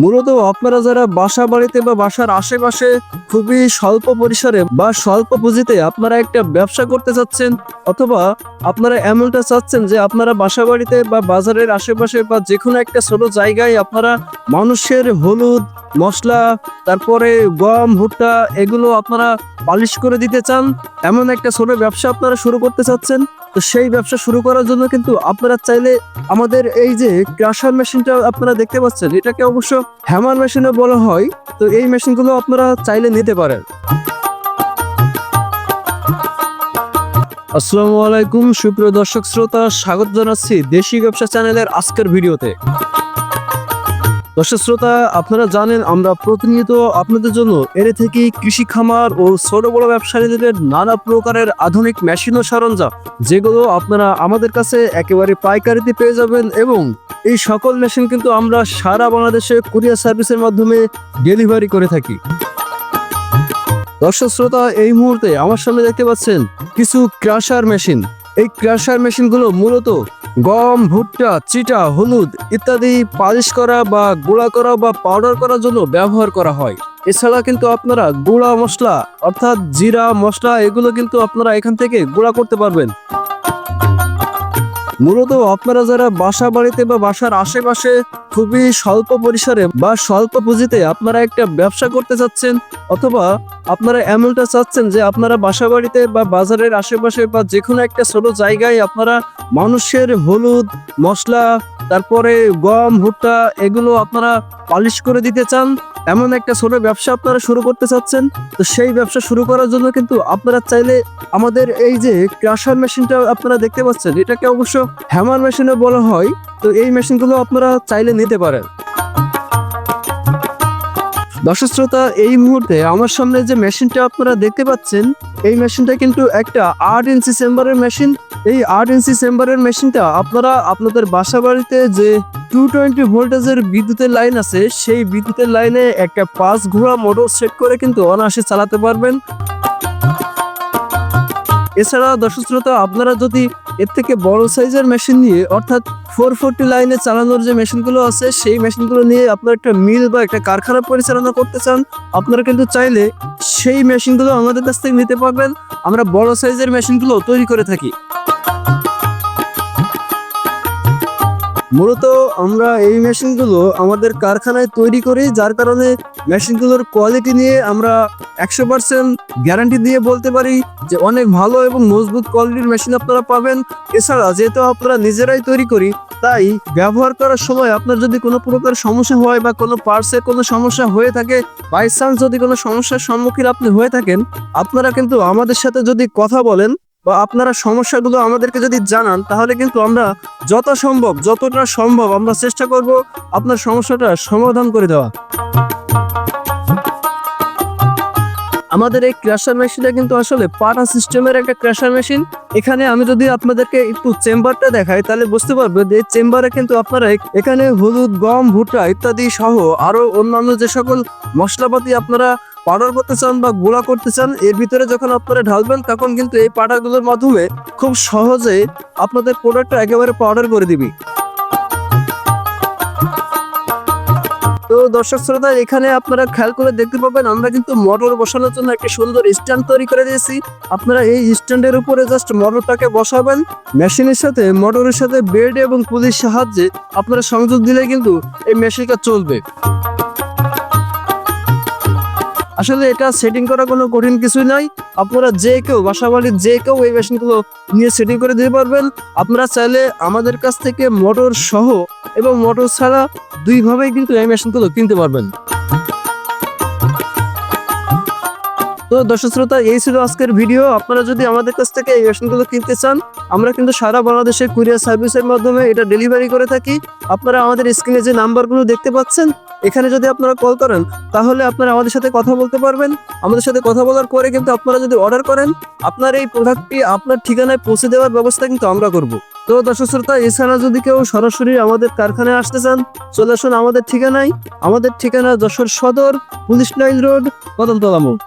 মূলত আপনারা যারা বাসা বাড়িতে বা বাসার আশেপাশে খুবই স্বল্প পরিসরে বা স্বল্প পুঁজিতে আপনারা একটা ব্যবসা করতে চাচ্ছেন, অথবা আপনারা এমনটা চাচ্ছেন যে আপনারা বাসা বাড়িতে বা বাজারের আশেপাশে বা যে কোনো একটা ছোট জায়গায় আপনারা মানুষের হলুদ, মশলা, তারপরে গম, ভুট্টা এগুলো আপনারা পালিশ করে দিতে চান, এমন একটা ছোট ব্যবসা আপনারা শুরু করতে চাচ্ছেন, তো সেই ব্যবসা শুরু করার জন্য কিন্তু আপনারা চাইলে আমাদের এই যে ক্রাশার মেশিনটা আপনারা দেখতে পাচ্ছেন, এটাকে অবশ্য হ্যামার মেশিনও বলা হয়, তো এই মেশিনগুলো আপনারা চাইলে নিতে পারেন। আসসালামু আলাইকুম, সুপ্রিয় দর্শক শ্রোতা, স্বাগত জানাচ্ছি দেশি ব্যবসা চ্যানেলের আজকের ভিডিওতে। দর্শক শ্রোতা, আপনারা জানেন, আমরা প্রতিনিয়ত আপনাদের জন্য এর থেকে কৃষি খামার ও ছোট বড় ব্যবসায়ীদের নানা প্রকারের আধুনিক মেশিন ও সরঞ্জাম, যেগুলো আপনারা আমাদের কাছে একেবারে পাইকারিতে পেয়ে যাবেন এবং এই সকল মেশিন কিন্তু আমরা সারা বাংলাদেশে কুরিয়ার সার্ভিসের মাধ্যমে ডেলিভারি করে থাকি। দর্শক শ্রোতা, এই মুহূর্তে আমার সামনে দেখতে পাচ্ছেন কিছু ক্রাশার মেশিন। এই ক্রাশার মেশিনগুলো মূলত গম, ভুট্টা, চিটা, হলুদ ইত্যাদি পালিশ করা বা গুঁড়া করা বা পাউডার করার জন্য ব্যবহার করা হয়। এছাড়া কিন্তু আপনারা গুঁড়া মশলা অর্থাৎ জিরা মশলা এগুলো কিন্তু আপনারা এখান থেকে গুঁড়া করতে পারবেন। মূলত আপনারা যারা বাসা বাড়িতে বা বাসার আশেপাশে খুবই স্বল্প পরিসরে বা স্বল্প পুঁজিতে আপনারা একটা ব্যবসা করতে চাচ্ছেন অথবা আপনারা এমনটা চাচ্ছেন যে আপনারা বাসা বাড়িতে বা বাজারের আশেপাশে বা যে কোনো একটা ছোট জায়গায় আপনারা মানুষের হলুদ, মশলা, তারপরে গম, ভুট্টা এগুলো আপনারা পালিশ করে দিতে চান এমন একটা ছোট ব্যবসা আপনারা শুরু করতে চাচ্ছেন, তো সেই ব্যবসা শুরু করার জন্য কিন্তু আপনারা চাইলে আমাদের এই যে ক্রাশার মেশিনটা আপনারা দেখতে পাচ্ছেন, এটাকে অবশ্য হ্যামার মেশিনও বলা হয়, তো এই মেশিনগুলো আপনারা চাইলে নিতে পারেন। দর্শক শ্রোতা, এই মুহূর্তে আমার সামনে যে মেশিনটা আপনারা দেখতে পাচ্ছেন, এই মেশিনটা কিন্তু একটা আট ইঞ্চি চেম্বারের মেশিন এই আট ইঞ্চি চেম্বারের মেশিনটা আপনারা আপনাদের বাসা বাড়িতে যে টু টোয়েন্টি ভোল্টেজের বিদ্যুতের লাইন আছে, সেই বিদ্যুতের লাইনে একটা পাঁচ ঘোড়া মোটর সেট করে কিন্তু অনায়াসে চালাতে পারবেন। এছাড়া দর্শক শ্রোতা, আপনারা যদি এর থেকে বড় সাইজের মেশিন নিয়ে, অর্থাৎ ফোর ফোরটি লাইনে চালানোর যে মেশিনগুলো আছে, সেই মেশিনগুলো নিয়ে আপনারা একটা মিল বা একটা কারখানা পরিচালনা করতে চান, আপনারা কিন্তু চাইলে সেই মেশিনগুলো আমাদের কাছ থেকে নিতে পারবেন। আমরা বড় সাইজের মেশিনগুলো তৈরি করে থাকি। মূলত আমরা এই মেশিনগুলো আমাদের কারখানায় তৈরি করি, যার কারণে মেশিনগুলোর কোয়ালিটি নিয়ে আমরা একশো পার্সেন্ট গ্যারান্টি দিয়ে বলতে পারি যে অনেক ভালো এবং মজবুত কোয়ালিটির মেশিন আপনারা পাবেন। এছাড়া যেহেতু আপনারা নিজেরাই তৈরি করি, তাই ব্যবহার করার সময় আপনার যদি কোনো প্রকার সমস্যা হয় বা কোনো পার্টসে কোনো সমস্যা হয়ে থাকে বাই চান্স যদি কোনো সমস্যার সম্মুখীন আপনি হয়ে থাকেন, আপনারা কিন্তু আমাদের সাথে যদি কথা বলেন বা আপনারা সমস্যাগুলো আমাদেরকে যদি জানান, তাহলে কিন্তু আমরা যত সম্ভব যতটা সম্ভব আমরা চেষ্টা করব আপনার সমস্যাটা সমাধান করে দেওয়া। আমাদের এই ক্র্যাশার মেশিনটা কিন্তু আসলে পাটা সিস্টেমের একটা ক্র্যাশার মেশিন এখানে আমি যদি আপনাদেরকে একটু চেম্বারটা দেখাই, তাহলে বুঝতে পারবে যে চেম্বারে কিন্তু আপনারা এখানে হলুদ, গম, ভুট্টা ইত্যাদি সহ আরও অন্যান্য যে সকল মশলাপাতি আপনারা পাউডার করতে চান বা গুঁড়া করতে চান, এর ভিতরে যখন আপনারা ঢালবেন, তখন কিন্তু এই পাটাগুলোর মাধ্যমে খুব সহজে আপনাদের প্রোডাক্টটা একেবারে পাউডার করে দিবি। তো দর্শক শ্রোতা, এখানে আপনারা খেয়াল করে দেখতে পাবেন, আমরা কিন্তু মোটর বসানোর জন্য একটা সুন্দর স্ট্যান্ড তৈরি করে দিয়েছি। আপনারা এই স্ট্যান্ডের উপরে জাস্ট মোটরটাকে বসাবেন। মেশিনের সাথে, মোটরের সাথে বেড এবং পুলিশ সাহায্যে আপনারা সংযোগ দিলে কিন্তু এই মেশিনটা চলবে। আসলে এটা সেটিং করা কোনো কঠিন কিছুই নাই আপনারা যে কেউ বাসা বাড়ির যে কেউ এই মেশিনগুলো নিয়ে সেটিং করে দিতে পারবেন। আপনারা চাইলে আমাদের কাছ থেকে মোটর সহ এবং মোটর ছাড়া দুইভাবেই কিন্তু এই মেশিনগুলো কিনতে পারবেন। তো দর্শক শ্রোতা, এই ছিল আজকের ভিডিও। আপনারা যদি আমাদের কাছ থেকে এই মেশিনগুলো কিনতে চান, আমরা কিন্তু সারা বাংলাদেশে কুরিয়ার সার্ভিসের মাধ্যমে এটা ডেলিভারি করে থাকি। আপনারা আমাদের স্ক্রিনে যে নাম্বারগুলো দেখতে পাচ্ছেন এখানে যদি আপনারা কল করেন, তাহলে আপনারা আমাদের সাথে কথা বলতে পারবেন। আমাদের সাথে কথা বলার পরে কিন্তু আপনারা যদি অর্ডার করেন, আপনার এই প্রোডাক্টটি আপনার ঠিকানায় পৌঁছে দেওয়ার ব্যবস্থা কিন্তু আমরা করব। তো দর্শক শ্রোতা, এছাড়া যদি কেউ সরাসরি আমাদের কারখানায় আসতে চান, চলে আসুন আমাদের ঠিকানায়। আমাদের ঠিকানা যশোর সদর, পুলিশ লাইন রোড, কদমতলা মোড়।